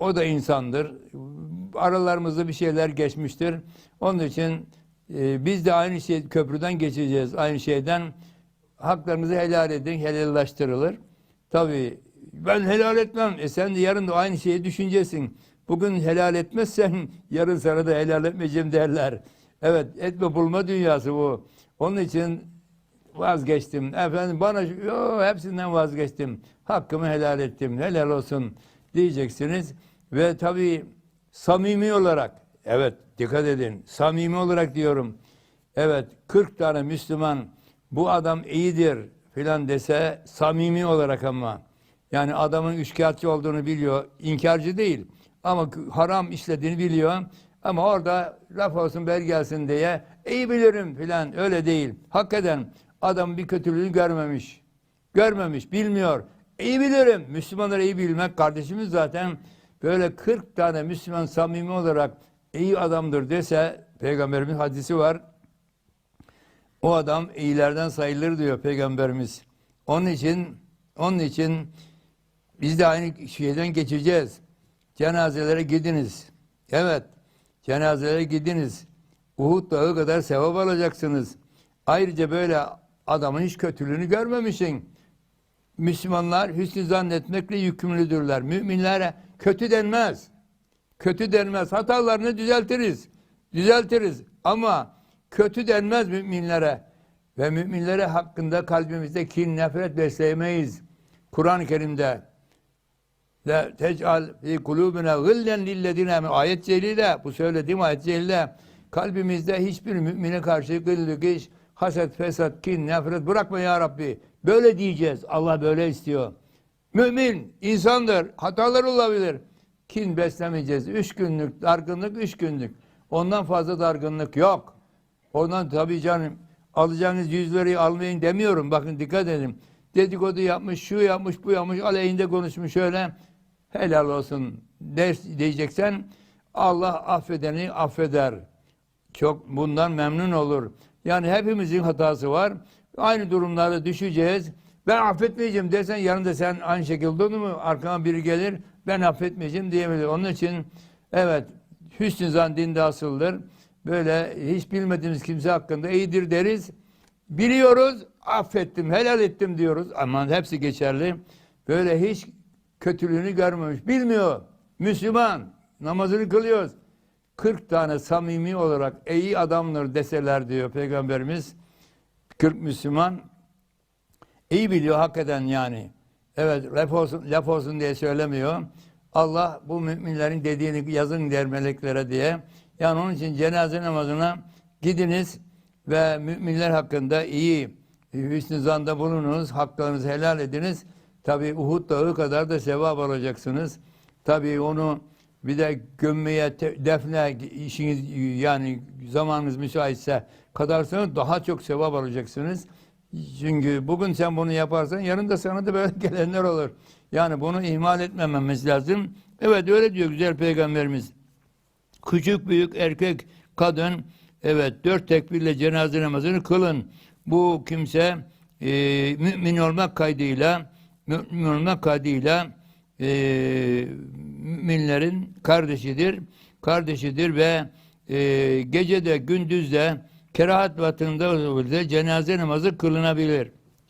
o da insandır. Aralarımızda bir şeyler geçmiştir. Onun için e, biz de aynı şey köprüden geçeceğiz. Aynı şeyden haklarınızı helal edin, helallaştırılır. Tabii ben helal etmem. E sen de yarın da aynı şeyi düşüneceksin. Bugün helal etmezsen yarın sana da helal etmeyeceğim derler. Evet etme bulma dünyası bu. Onun için vazgeçtim. Efendim bana yo, hepsinden vazgeçtim. Hakkımı helal ettim. Helal olsun diyeceksiniz. Ve tabii samimi olarak evet dikkat edin. Samimi olarak diyorum. Evet 40 tane Müslüman bu adam iyidir filan dese samimi olarak ama yani adamın üçkağıtçı olduğunu biliyor. inkarcı değil. Ama haram işlediğini biliyor. Ama orada laf olsun bel gelsin diye iyi bilirim filan öyle değil. Hakikaten adam bir kötülüğünü görmemiş. Görmemiş, bilmiyor. İyi bilirim. Müslümanları iyi bilmek kardeşimiz zaten böyle 40 tane Müslüman samimi olarak iyi adamdır dese peygamberimiz hadisi var. O adam iyilerden sayılır diyor peygamberimiz. Onun için onun için biz de aynı şeyden geçeceğiz. Cenazelere gidiniz. Evet. Cenazelere gidiniz. Uhud dağı kadar sevap alacaksınız. Ayrıca böyle adamın hiç kötülüğünü görmemişsin. Müslümanlar hüsnü zannetmekle yükümlüdürler. Müminlere kötü denmez. Kötü denmez. Hatalarını düzeltiriz. Düzeltiriz. Ama kötü denmez müminlere. Ve müminlere hakkında kalbimizde kin, nefret besleyemeyiz. Kur'an-ı Kerim'de La tec'al fi kulubina gıllen lillezine. Ayet celile, bu söylediğim ayet celile kalbimizde hiçbir mümine karşı gıllık iş, haset, fesat, kin, nefret bırakma ya Rabbi. Böyle diyeceğiz. Allah böyle istiyor. Mümin, insandır. Hatalar olabilir. Kin beslemeyeceğiz. Üç günlük dargınlık, üç günlük. Ondan fazla dargınlık yok. Ondan tabii canım alacağınız yüzleri almayın demiyorum. Bakın dikkat edin. Dedikodu yapmış, şu yapmış, bu yapmış, aleyhinde konuşmuş öyle. Helal olsun der, diyeceksen Allah affedeni affeder. Çok bundan memnun olur. Yani hepimizin hatası var. Aynı durumlarda düşeceğiz. Ben affetmeyeceğim dersen yanında sen aynı şekilde olur mu? Arkana biri gelir ben affetmeyeceğim diyebilir. Onun için evet hüsnü zan dinde asıldır. Böyle hiç bilmediğimiz kimse hakkında iyidir deriz. Biliyoruz, affettim, helal ettim diyoruz. Aman hepsi geçerli. Böyle hiç kötülüğünü görmemiş. Bilmiyor. Müslüman. Namazını kılıyoruz. 40 tane samimi olarak iyi adamlar deseler diyor Peygamberimiz. 40 Müslüman iyi biliyor hakikaten yani. Evet laf olsun, laf olsun diye söylemiyor. Allah bu müminlerin dediğini yazın der meleklere diye. Yani onun için cenaze namazına gidiniz ve müminler hakkında iyi hüsnü zanda bulununuz, haklarınızı helal ediniz. Tabi Uhud dağı kadar da sevap alacaksınız. Tabi onu bir de gömmeye, defne işiniz yani zamanınız müsaitse kadarsanız daha çok sevap alacaksınız. Çünkü bugün sen bunu yaparsan yarın da sana da böyle gelenler olur. Yani bunu ihmal etmememiz lazım. Evet öyle diyor güzel peygamberimiz. Küçük büyük erkek kadın evet dört tekbirle cenaze namazını kılın. Bu kimse e, mümin olmak kaydıyla mümin olmak kaydıyla e, müminlerin kardeşidir. Kardeşidir ve e, gece de gündüz de kerahat batında cenaze namazı kılınabilir.